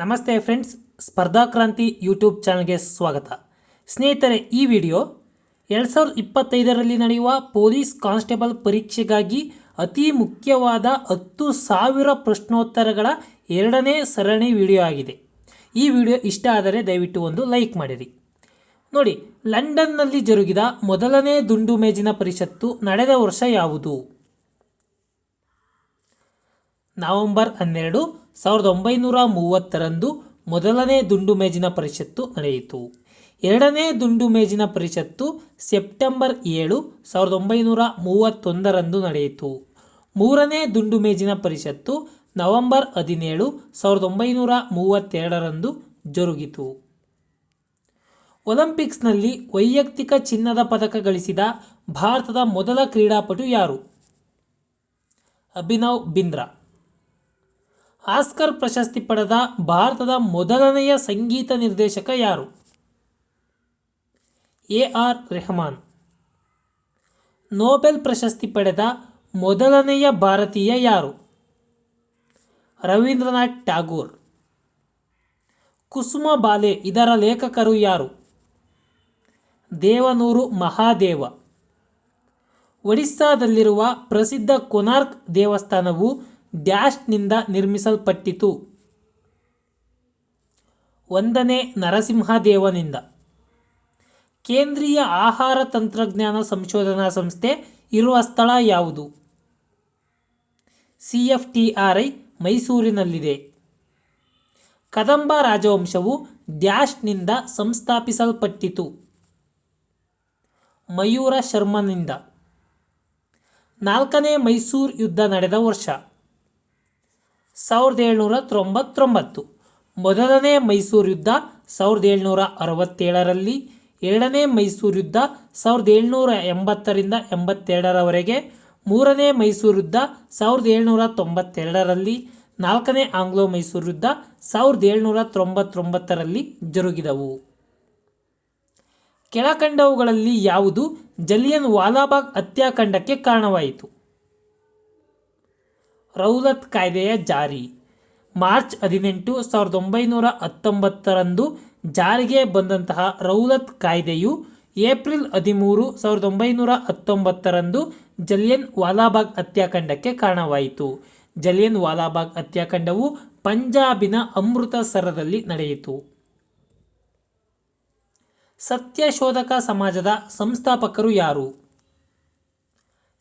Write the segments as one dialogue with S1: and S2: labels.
S1: ನಮಸ್ತೆ ಫ್ರೆಂಡ್ಸ್, ಸ್ಪರ್ಧಾ ಕ್ರಾಂತಿ ಯೂಟ್ಯೂಬ್ ಚಾನಲ್ಗೆ ಸ್ವಾಗತ. ಸ್ನೇಹಿತರೆ, ಈ ವಿಡಿಯೋ ಎರಡು ಸಾವಿರದ ಇಪ್ಪತ್ತೈದರಲ್ಲಿ ನಡೆಯುವ ಪೊಲೀಸ್ ಕಾನ್ಸ್ಟೇಬಲ್ ಪರೀಕ್ಷೆಗಾಗಿ ಅತಿ ಮುಖ್ಯವಾದ ಹತ್ತು ಸಾವಿರ ಪ್ರಶ್ನೋತ್ತರಗಳ ಎರಡನೇ ಸರಣಿ ವಿಡಿಯೋ ಆಗಿದೆ. ಈ ವಿಡಿಯೋ ಇಷ್ಟ ಆದರೆ ದಯವಿಟ್ಟು ಒಂದು ಲೈಕ್ ಮಾಡಿರಿ. ನೋಡಿ, ಲಂಡನ್ನಲ್ಲಿ ಜರುಗಿದ ಮೊದಲನೇ ದುಂಡು ಮೇಜಿನ ಪರಿಷತ್ತು ನಡೆದ ವರ್ಷ ಯಾವುದು? ನವೆಂಬರ್ ಹನ್ನೆರಡು ಸಾವಿರದ ಒಂಬೈನೂರ ಮೂವತ್ತರಂದು ಮೊದಲನೇ ದುಂಡು ಮೇಜಿನ ಪರಿಷತ್ತು ನಡೆಯಿತು. ಎರಡನೇ ದುಂಡು ಮೇಜಿನ ಪರಿಷತ್ತು ಸೆಪ್ಟೆಂಬರ್ ಏಳು ಸಾವಿರದ ಒಂಬೈನೂರ ಮೂವತ್ತೊಂದರಂದು ನಡೆಯಿತು. ಮೂರನೇ ದುಂಡು ಮೇಜಿನ ಪರಿಷತ್ತು ನವೆಂಬರ್ ಹದಿನೇಳು ಸಾವಿರದ ಒಂಬೈನೂರ ಮೂವತ್ತೆರಡರಂದು ಜರುಗಿತು. ಒಲಿಂಪಿಕ್ಸ್ನಲ್ಲಿ ವೈಯಕ್ತಿಕ ಚಿನ್ನದ ಪದಕ ಗಳಿಸಿದ ಭಾರತದ ಮೊದಲ ಕ್ರೀಡಾಪಟು ಯಾರು? ಅಭಿನವ್ ಬಿಂದ್ರಾ. ಆಸ್ಕರ್ ಪ್ರಶಸ್ತಿ ಪಡೆದ ಭಾರತದ ಮೊದಲನೆಯ ಸಂಗೀತ ನಿರ್ದೇಶಕ ಯಾರು? A R Rahman. ನೊಬೆಲ್ ಪ್ರಶಸ್ತಿ ಪಡೆದ ಮೊದಲನೆಯ ಭಾರತೀಯ ಯಾರು? ರವೀಂದ್ರನಾಥ್ ಟ್ಯಾಗೋರ್ ಕುಸುಮ ಬಾಲೆ ಇದರ ಲೇಖಕರು ಯಾರು? ದೇವನೂರು ಮಹಾದೇವ. ಒಡಿಸ್ಸಾದಲ್ಲಿರುವ ಪ್ರಸಿದ್ಧ ಕೊನಾರ್ಕ್ ದೇವಸ್ಥಾನವು ಡ್ಯಾಶ್ನಿಂದ ನಿರ್ಮಿಸಲ್ಪಟ್ಟಿತು. ಒಂದನೇ ನರಸಿಂಹದೇವನಿಂದ. ಕೇಂದ್ರೀಯ ಆಹಾರ ತಂತ್ರಜ್ಞಾನ ಸಂಶೋಧನಾ ಸಂಸ್ಥೆ ಇರುವ ಸ್ಥಳ ಯಾವುದು? C F T R I ಮೈಸೂರಿನಲ್ಲಿದೆ. Kadamba ರಾಜವಂಶವು ಡ್ಯಾಶ್ನಿಂದ ಸಂಸ್ಥಾಪಿಸಲ್ಪಟ್ಟಿತು. ಮಯೂರ ಶರ್ಮನಿಂದ. ನಾಲ್ಕನೇ ಮೈಸೂರು ಯುದ್ಧ ನಡೆದ ವರ್ಷ. ಸಾವಿರದ ಏಳ್ನೂರ ತೊಂಬತ್ತೊಂಬತ್ತು. ಮೊದಲನೇ ಮೈಸೂರು ಯುದ್ಧ ಸಾವಿರದ ಏಳ್ನೂರ ಅರವತ್ತೇಳರಲ್ಲಿ, ಎರಡನೇ ಮೈಸೂರು ಯುದ್ಧ ಸಾವಿರದ ಏಳ್ನೂರ ಎಂಬತ್ತರಿಂದ ಎಂಬತ್ತೆರಡರವರೆಗೆ, ಮೂರನೇ ಮೈಸೂರು ಯುದ್ಧ ಸಾವಿರದ ಏಳ್ನೂರ ತೊಂಬತ್ತೆರಡರಲ್ಲಿ, ನಾಲ್ಕನೇ ಆಂಗ್ಲೋ ಮೈಸೂರು ಯುದ್ಧ ಸಾವಿರದ ಏಳ್ನೂರ ತೊಂಬತ್ತೊಂಬತ್ತರಲ್ಲಿ ಜರುಗಿದವು. ಕೆಳಕಂಡವುಗಳಲ್ಲಿ ಯಾವುದು? ಜಲಿಯನ್ ವಾಲಾಬಾಗ್ ಹತ್ಯಾಕಾಂಡಕ್ಕೆ ಕಾರಣವಾಯಿತು. ರೌಲತ್ ಕಾಯ್ದೆಯ ಜಾರಿ. ಮಾರ್ಚ್ ಹದಿನೆಂಟು ಸಾವಿರದ ಒಂಬೈನೂರ ಹತ್ತೊಂಬತ್ತರಂದು ಜಾರಿಗೆ ಬಂದಂತಹ ರೌಲತ್ ಕಾಯ್ದೆಯು ಏಪ್ರಿಲ್ ಹದಿಮೂರು ಸಾವಿರದ ಒಂಬೈನೂರ ಹತ್ತೊಂಬತ್ತರಂದು ಜಲಿಯನ್ ವಾಲಾಬಾಗ್ ಹತ್ಯಾಕಾಂಡಕ್ಕೆ ಕಾರಣವಾಯಿತು. ಜಲಿಯನ್ ವಾಲಾಬಾಗ್ ಹತ್ಯಾಕಾಂಡವು ಪಂಜಾಬಿನ ಅಮೃತಸರದಲ್ಲಿ ನಡೆಯಿತು. ಸತ್ಯಶೋಧಕ ಸಮಾಜದ ಸಂಸ್ಥಾಪಕರು ಯಾರು?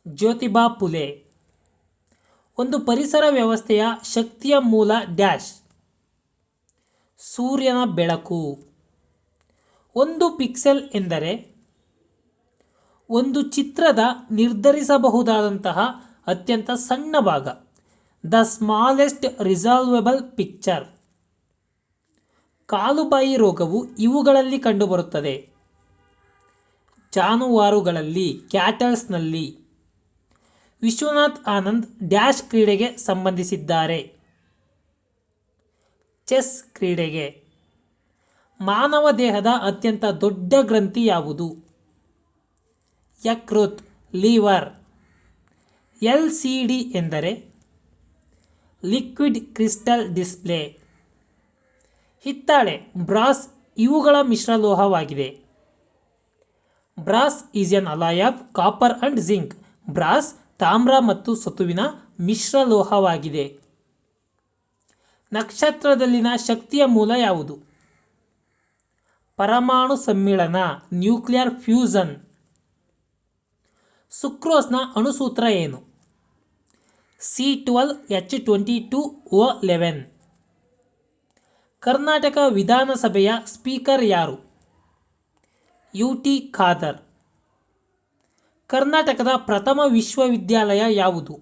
S1: ಜ್ಯೋತಿಬಾ ಫುಲೆ ಒಂದು ಪರಿಸರ ವ್ಯವಸ್ಥೆಯ ಶಕ್ತಿಯ ಮೂಲ ಡ್ಯಾಶ್. ಸೂರ್ಯನ ಬೆಳಕು. ಒಂದು ಪಿಕ್ಸೆಲ್ ಎಂದರೆ ಒಂದು ಚಿತ್ರದ ನಿರ್ಧರಿಸಬಹುದಾದಂತಹ ಅತ್ಯಂತ ಸಣ್ಣ ಭಾಗ. The smallest resolvable picture. ಕಾಲುಬಾಯಿ ರೋಗವು ಇವುಗಳಲ್ಲಿ ಕಂಡುಬರುತ್ತದೆ. ಜಾನುವಾರುಗಳಲ್ಲಿ, ಕ್ಯಾಟಲ್ಸ್ನಲ್ಲಿ. ವಿಶ್ವನಾಥ್ ಆನಂದ್ ಡ್ಯಾಶ್ ಕ್ರೀಡೆಗೆ ಸಂಬಂಧಿಸಿದ್ದಾರೆ. ಚೆಸ್ ಕ್ರೀಡೆಗೆ. ಮಾನವ ದೇಹದ ಅತ್ಯಂತ ದೊಡ್ಡ ಗ್ರಂಥಿ ಯಾವುದು? ಯಕೃತ್ ಲಿವರ್. ಎಲ್ ಸಿ ಡಿ ಎಂದರೆ ಲಿಕ್ವಿಡ್ ಕ್ರಿಸ್ಟಲ್ ಡಿಸ್ಪ್ಲೇ. ಹಿತ್ತಾಳೆ ಬ್ರಾಸ್ ಇವುಗಳ ಮಿಶ್ರಲೋಹವಾಗಿದೆ brass is an alloy of copper and zinc. Brass ತಾಮ್ರ ಮತ್ತು ಸತುವಿನ ಮಿಶ್ರಲೋಹವಾಗಿದೆ ನಕ್ಷತ್ರದಲ್ಲಿನ ಶಕ್ತಿಯ ಮೂಲ ಯಾವುದು? ಪರಮಾಣು ಸಮ್ಮಿಳನ, ನ್ಯೂಕ್ಲಿಯರ್ ಫ್ಯೂಸನ್. ಸುಕ್ರೋಸ್ನ ಅಣುಸೂತ್ರ ಏನು? C twelve H twenty two O eleven. Karnataka ವಿಧಾನಸಭೆಯ ಸ್ಪೀಕರ್ ಯಾರು? U T Khader. ಕರ್ನಾಟಕದ ಪ್ರಥಮ ವಿಶ್ವವಿದ್ಯಾಲಯ ಯಾವುದು?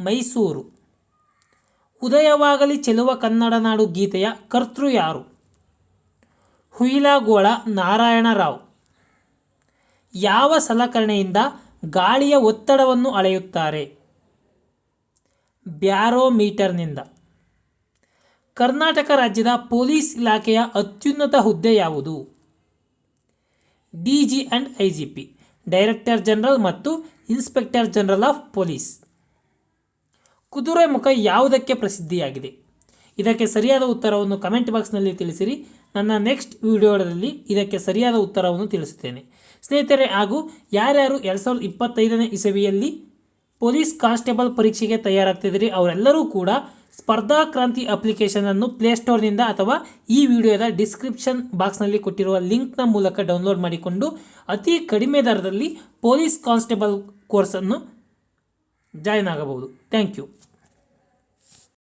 S1: ಮೈಸೂರು. ಉದಯವಾಗಲಿ ಚೆಲುವ ಕನ್ನಡ ನಾಡು ಗೀತೆಯ ಕರ್ತೃ ಯಾರು? ಹುಯಿಲಾಗೋಳ ನಾರಾಯಣರಾವ್. ಯಾವ ಸಲಕರಣೆಯಿಂದ ಗಾಳಿಯ ಒತ್ತಡವನ್ನು ಅಳೆಯುತ್ತಾರೆ? ಬ್ಯಾರೋಮೀಟರ್ನಿಂದ. ಕರ್ನಾಟಕ ರಾಜ್ಯದ ಪೊಲೀಸ್ ಇಲಾಖೆಯ ಅತ್ಯುನ್ನತ ಹುದ್ದೆ ಯಾವುದು? D G and I G P director general ಮತ್ತು ಇನ್ಸ್ಪೆಕ್ಟರ್ ಜನರಲ್ ಆಫ್ ಪೊಲೀಸ್. ಕುದುರೆ ಮುಖ ಯಾವುದಕ್ಕೆ ಪ್ರಸಿದ್ಧಿಯಾಗಿದೆ? ಇದಕ್ಕೆ ಸರಿಯಾದ ಉತ್ತರವನ್ನು ಕಮೆಂಟ್ ಬಾಕ್ಸ್ನಲ್ಲಿ ತಿಳಿಸಿರಿ. ನನ್ನ ನೆಕ್ಸ್ಟ್ ವಿಡಿಯೋದಲ್ಲಿ ಇದಕ್ಕೆ ಸರಿಯಾದ ಉತ್ತರವನ್ನು ತಿಳಿಸುತ್ತೇನೆ. ಸ್ನೇಹಿತರೆ, ಹಾಗೂ ಯಾರ್ಯಾರು ಎರಡು ಸಾವಿರದ ಇಪ್ಪತ್ತೈದನೇ ಇಸವಿಯಲ್ಲಿ ಪೊಲೀಸ್ ಕಾನ್ಸ್ಟೇಬಲ್ ಪರೀಕ್ಷೆಗೆ ತಯಾರಾಗ್ತಿದ್ದೀರಿ, ಅವರೆಲ್ಲರೂ ಕೂಡ ಸ್ಪರ್ಧಾ ಕ್ರಾಂತಿ ಅಪ್ಲಿಕೇಶನನ್ನು ಪ್ಲೇಸ್ಟೋರ್ನಿಂದ ಅಥವಾ ಈ ವಿಡಿಯೋದ ಡಿಸ್ಕ್ರಿಪ್ಷನ್ ಬಾಕ್ಸ್ನಲ್ಲಿ ಕೊಟ್ಟಿರುವ ಲಿಂಕ್ನ ಮೂಲಕ ಡೌನ್ಲೋಡ್ ಮಾಡಿಕೊಂಡು ಅತಿ ಕಡಿಮೆ ದರದಲ್ಲಿ ಪೊಲೀಸ್ ಕಾನ್ಸ್ಟೇಬಲ್ ಕೋರ್ಸನ್ನು ಜಾಯ್ನ್ ಆಗಬಹುದು. Thank you